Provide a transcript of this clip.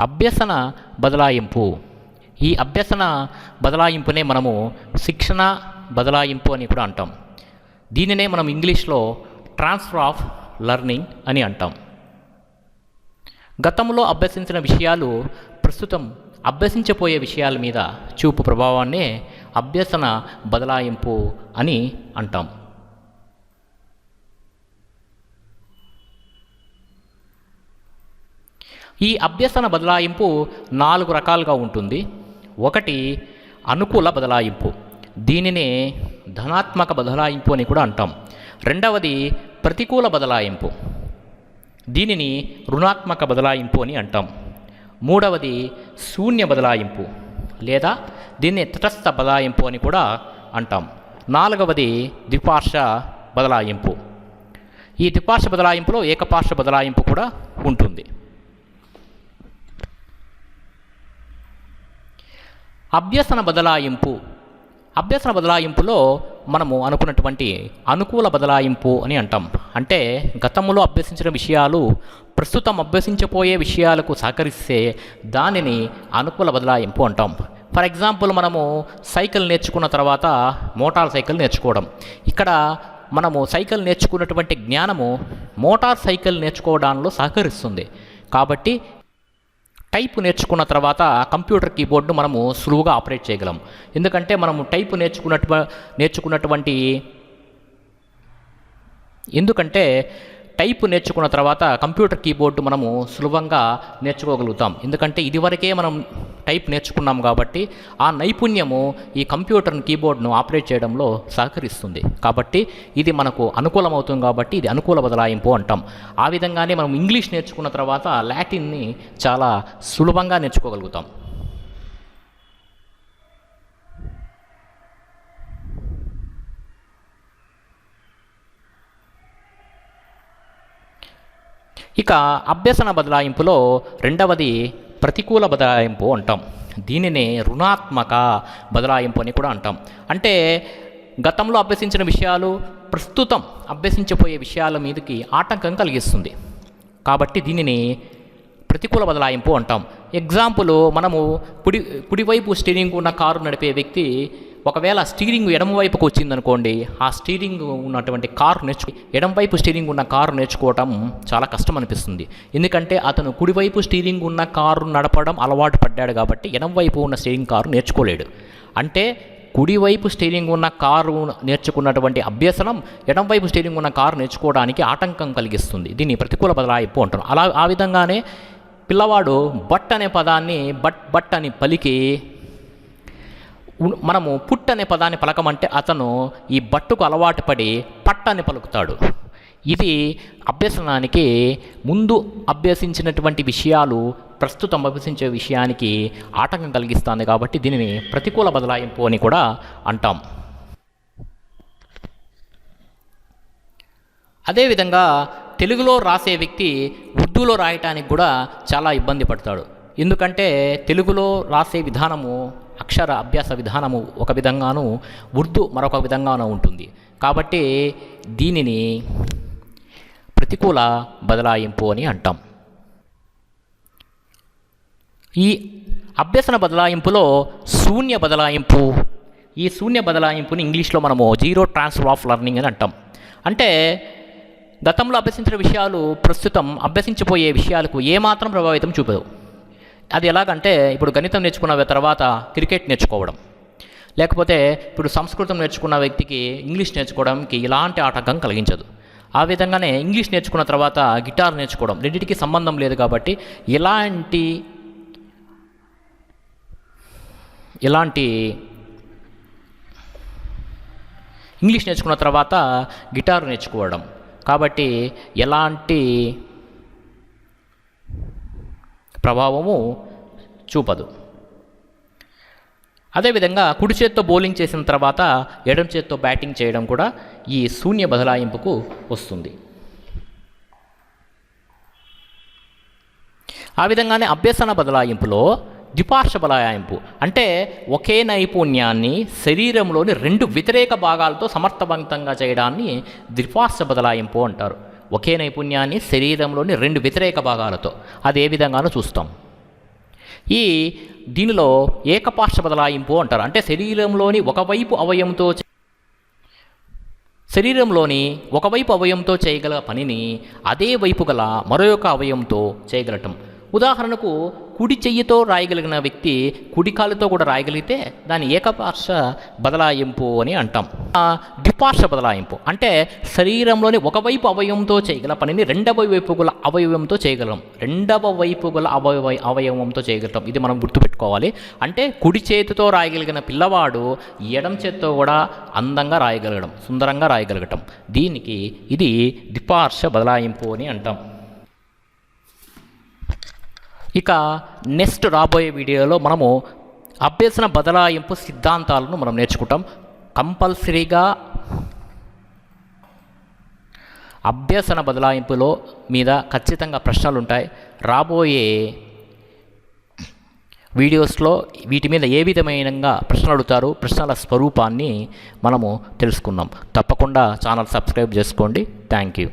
అభ్యసన బదలాయింపు. ఈ అభ్యసన బదలాయింపునే మనము శిక్షణ బదలాయింపు అని కూడా అంటాం. దీనినే మనం ఇంగ్లీష్లో ట్రాన్స్ఫర్ ఆఫ్ లెర్నింగ్ అని అంటాం. గతంలో అభ్యసించిన విషయాలు ప్రస్తుతం అభ్యసించబోయే విషయాల మీద చూపు ప్రభావాన్నే అభ్యసన బదలాయింపు అని అంటాం. ఈ అభ్యసన బదలాయింపు నాలుగు రకాలుగా ఉంటుంది. ఒకటి అనుకూల బదలాయింపు. దీనినే ధనాత్మక బదలాయింపు అని కూడా అంటాం. రెండవది ప్రతికూల బదలాయింపు. దీనిని రుణాత్మక బదలాయింపు అని అంటాం. మూడవది శూన్య బదలాయింపు లేదా దీన్ని తటస్థ బదలాయింపు అని కూడా అంటాం. నాలుగవది ద్విపార్ష బదలాయింపు. ఈ ద్విపార్ష బదలాయింపులో ఏకపార్ష బదలాయింపు కూడా ఉంటుంది. అభ్యసన బదలాయింపు. అభ్యసన బదలాయింపులో మనము అనుకున్నటువంటి అనుకూల బదలాయింపు అని అంటాం. అంటే గతంలో అభ్యసించిన విషయాలు ప్రస్తుతం అభ్యసించబోయే విషయాలకు సహకరిస్తే దానిని అనుకూల బదలాయింపు అంటాం. ఫర్ ఎగ్జాంపుల్ మనము సైకిల్ నేర్చుకున్న తర్వాత మోటార్ సైకిల్ నేర్చుకోవడం. ఇక్కడ మనము సైకిల్ నేర్చుకున్నటువంటి జ్ఞానము మోటార్ సైకిల్ నేర్చుకోవడంలో సహకరిస్తుంది. కాబట్టి టైప్ నేర్చుకున్న తర్వాత కంప్యూటర్ కీబోర్డ్ను మనము సులువుగా ఆపరేట్ చేయగలం. ఎందుకంటే మనము టైప్ నేర్చుకున్నట్టు నేర్చుకున్నటువంటి ఎందుకంటే టైప్ నేర్చుకున్న తర్వాత కంప్యూటర్ కీబోర్డు మనము సులభంగా నేర్చుకోగలుగుతాం. ఎందుకంటే ఇదివరకే మనం టైప్ నేర్చుకున్నాం కాబట్టి ఆ నైపుణ్యము ఈ కంప్యూటర్ కీబోర్డ్ను ఆపరేట్ చేయడంలో సహకరిస్తుంది. కాబట్టి ఇది మనకు అనుకూలమవుతుంది కాబట్టి ఇది అనుకూల బదలాయింపు అంటాం. ఆ విధంగానే మనం ఇంగ్లీష్ నేర్చుకున్న తర్వాత లాటిన్ని చాలా సులభంగా నేర్చుకోగలుగుతాం. ఇక అభ్యసన బదలాయింపులో రెండవది ప్రతికూల బదలాయింపు అంటాం. దీనినే రుణాత్మక బదలాయింపు అని కూడా అంటాం. అంటే గతంలో అభ్యసించిన విషయాలు ప్రస్తుతం అభ్యసించబోయే విషయాల మీదకి ఆటంకం కలిగిస్తుంది. కాబట్టి దీనిని ప్రతికూల బదలాయింపు అంటాం. ఎగ్జాంపుల్ మనము కుడి కుడివైపు స్టీరింగ్ ఉన్న కారు నడిపే వ్యక్తి ఒకవేళ స్టీరింగ్ ఎడమవైపుకు వచ్చిందనుకోండి ఆ స్టీరింగ్ ఉన్నటువంటి కారు నేర్చు ఎడమవైపు స్టీరింగ్ ఉన్న కారు నేర్చుకోవటం చాలా కష్టం అనిపిస్తుంది. ఎందుకంటే అతను కుడివైపు స్టీరింగ్ ఉన్న కారు నడపడం అలవాటు పడ్డాడు కాబట్టి ఎడమవైపు ఉన్న స్టీరింగ్ కారు నేర్చుకోలేడు. అంటే కుడివైపు స్టీరింగ్ ఉన్న కారు నేర్చుకున్నటువంటి అభ్యసనం ఎడంవైపు స్టీరింగ్ ఉన్న కారు నేర్చుకోవడానికి ఆటంకం కలిగిస్తుంది. దీన్ని ప్రతికూల బదలాయింపు అంటారు అలా ఆ విధంగానే పిల్లవాడు బట్ అనే పదాన్ని బట్ బట్ అని పలికి మనము పుట్ అనే పదాన్ని పలకమంటే అతను ఈ బట్టుకు అలవాటు పడి పట్ అని పలుకుతాడు. ఇది అభ్యసనానికి ముందు అభ్యసించినటువంటి విషయాలు ప్రస్తుతం అభ్యసించే విషయానికి ఆటంకం కలిగిస్తుంది కాబట్టి దీనిని ప్రతికూల బదలాయింపు అని కూడా అంటాం. అదేవిధంగా తెలుగులో రాసే వ్యక్తి ఉర్దూలో రాయటానికి కూడా చాలా ఇబ్బంది పడతాడు. ఎందుకంటే తెలుగులో రాసే విధానము అక్షర అభ్యాస విధానము ఒక విధంగాను ఉర్దూ మరొక విధంగాను ఉంటుంది. కాబట్టి దీనిని ప్రతికూల బదలాయింపు అని అంటాం. ఈ అభ్యసన బదలాయింపులో శూన్య బదలాయింపు ఈ శూన్య బదలాయింపుని ఇంగ్లీష్లో మనము జీరో ట్రాన్స్ఫర్ ఆఫ్ లెర్నింగ్ అని అంటాం. అంటే గతంలో అభ్యసించిన విషయాలు ప్రస్తుతం అభ్యసించబోయే విషయాలకు ఏమాత్రం ప్రభావితం చూపదు. అది ఎలాగంటే ఇప్పుడు గణితం నేర్చుకున్న తర్వాత క్రికెట్ నేర్చుకోవడం. లేకపోతే ఇప్పుడు సంస్కృతం నేర్చుకున్న వ్యక్తికి ఇంగ్లీష్ నేర్చుకోవడానికి ఎలాంటి ఆటంకం కలిగించదు. ఆ విధంగానే ఇంగ్లీష్ నేర్చుకున్న తర్వాత గిటార్ నేర్చుకోవడం రెండింటికి సంబంధం లేదు కాబట్టి ఎలాంటి ఎలాంటి ఇంగ్లీష్ నేర్చుకున్న తర్వాత గిటార్ నేర్చుకోవడం. కాబట్టి ఎలాంటి ప్రభావము చూపదు. అదేవిధంగా కుడి చేత్తో బౌలింగ్ చేసిన తర్వాత ఎడమ చేత్తో బ్యాటింగ్ చేయడం కూడా ఈ శూన్య బదలాయింపుకు వస్తుంది. ఆ విధంగానే అభ్యసన బదలాయింపులో ద్విపార్శ్వ బలాయింపు అంటే ఒకే నైపుణ్యాన్ని శరీరంలోని రెండు వ్యతిరేక భాగాలతో సమర్థవంతంగా చేయడాన్ని ద్విపార్శ్వ బదలాయింపు అంటారు. ఒకే నైపుణ్యాన్ని శరీరంలోని రెండు వ్యతిరేక భాగాలతో అది ఏ విధంగానో చూస్తాం. ఈ దీనిలో ఏకపార్శ్వ బదలాయింపు అంటారు. అంటే శరీరంలోని ఒకవైపు అవయంతో చే- శరీరంలోని ఒకవైపు అవయంతో చేయగల పనిని అదే వైపు గల మరొక అవయంతో చేయగలటం. ఉదాహరణకు కుడి చెయ్యితో రాయగలిగిన వ్యక్తి కుడి కాలుతో కూడా రాయగలిగితే దాన్ని ఏకపార్శ్వ బదలాయింపు అని అంటాం. ద్విపార్శ్వ బదలాయింపు. అంటే శరీరంలోని ఒకవైపు అవయవంతో చేయగల పనిని రెండవ వైపు గల అవయవంతో చేయగలం. రెండవ వైపు గల అవయవ అవయవంతో చేయగలం ఇది మనం గుర్తుపెట్టుకోవాలి. అంటే కుడి చేతితో రాయగలిగిన పిల్లవాడు ఎడం చేతితో కూడా అందంగా రాయగలగడం సుందరంగా రాయగలగటం. దీనికి ఇది ద్విపార్శ్వ బదలాయింపు అని అంటాం. ఇక నెక్స్ట్ రాబోయే వీడియోలో మనము అభ్యసన బదలాయింపు సిద్ధాంతాలను మనం నేర్చుకుంటాం. కంపల్సరీగా అభ్యసన బదలాయింపులో మీద ఖచ్చితంగా ప్రశ్నలు ఉంటాయి రాబోయే వీడియోస్లో వీటి మీద ఏ విధమైన ప్రశ్నలు అడుగుతారు ప్రశ్నల స్వరూపాన్ని మనము తెలుసుకుందాం. తప్పకుండా ఛానల్ సబ్స్క్రైబ్ చేసుకోండి. Thank you.